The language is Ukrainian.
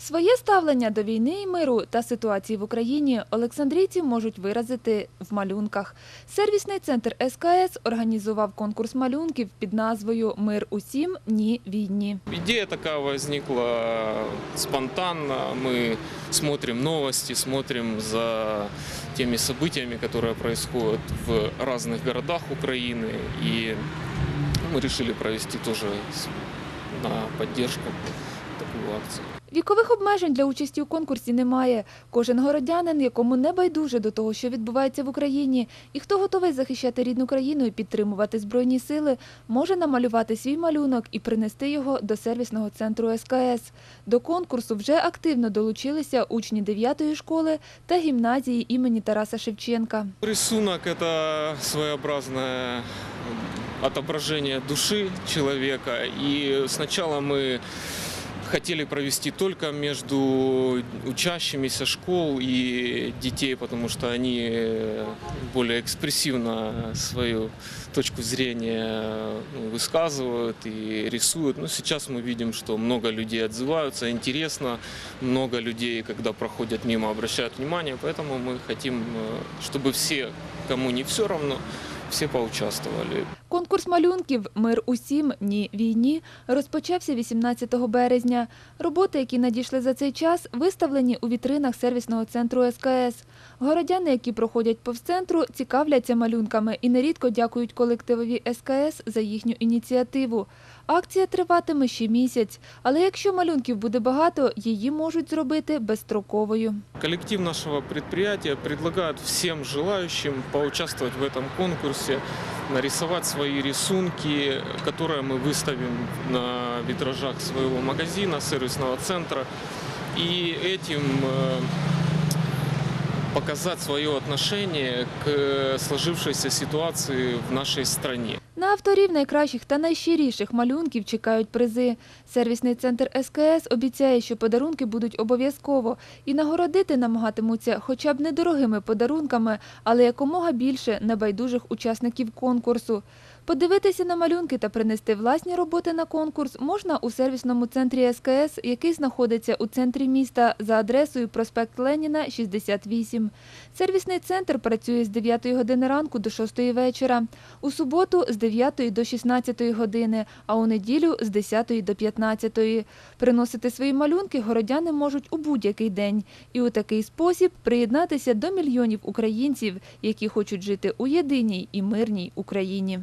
Своє ставлення до війни і миру та ситуації в Україні олександрійці можуть виразити в малюнках. Сервісний центр СКС організував конкурс малюнків під назвою Мир усім, ні війні. Идея такая возникла спонтанно. Мы смотрим новости, смотрим за теми событиями, которые происходят в разных городах Украины. И мы решили провести тоже с- на поддержку такую акцию. Вікових обмежень для участі у конкурсі немає. Кожен городянин, якому не байдуже до того, що відбувається в Україні, і хто готовий захищати рідну країну і підтримувати збройні сили, може намалювати свій малюнок і принести його до сервісного центру СКС. До конкурсу вже активно долучилися учні 9-ї школи та гімназії імені Тараса Шевченка. Рисунок – это своеобразное отображение души человека. И сначала мы хотели провести только между учащимися школ и детей, потому что они более экспрессивно свою точку зрения ну, высказывают и рисуют. Но сейчас мы видим, что много людей отзываются, интересно, много людей, когда проходят мимо, обращают внимание, поэтому мы хотим, э, чтобы все, кому не все равно, все поучаствували. Конкурс малюнків Мир усім, ні війні розпочався 18 березня. Роботи, які надійшли за цей час, виставлені у вітринах сервісного центру СКС. Городяни, які проходять повз центру, цікавляться малюнками і нерідко дякують колективові СКС за їхню ініціативу. Акція триватиме ще місяць, але якщо малюнків буде багато, її можуть зробити безстроковою. Коллектив нашего предприятия предлагает всем желающим поучаствовать в этом конкурсе, нарисовать свои рисунки, которые мы выставим на витражах своего магазина, сервисного центра, и этим э, показать свое отношение к сложившейся ситуации в нашей стране. На авторів найкращих та найщиріших малюнків чекають призи. Сервісний центр СКС обіцяє, що подарунки будуть обов'язково і нагородити намагатимуться хоча б недорогими подарунками, але якомога більше небайдужих учасників конкурсу. Подивитися на малюнки та принести власні роботи на конкурс можна у сервісному центрі СКС, який знаходиться у центрі міста за адресою проспект Леніна, 68. Сервісний центр працює з 9 години ранку до 6 вечора, у суботу з 9 до 16 години, а у неділю з 10 до 15. Приносити свої малюнки городяни можуть у будь-який день і у такий спосіб приєднатися до мільйонів українців, які хочуть жити у єдиній і мирній Україні.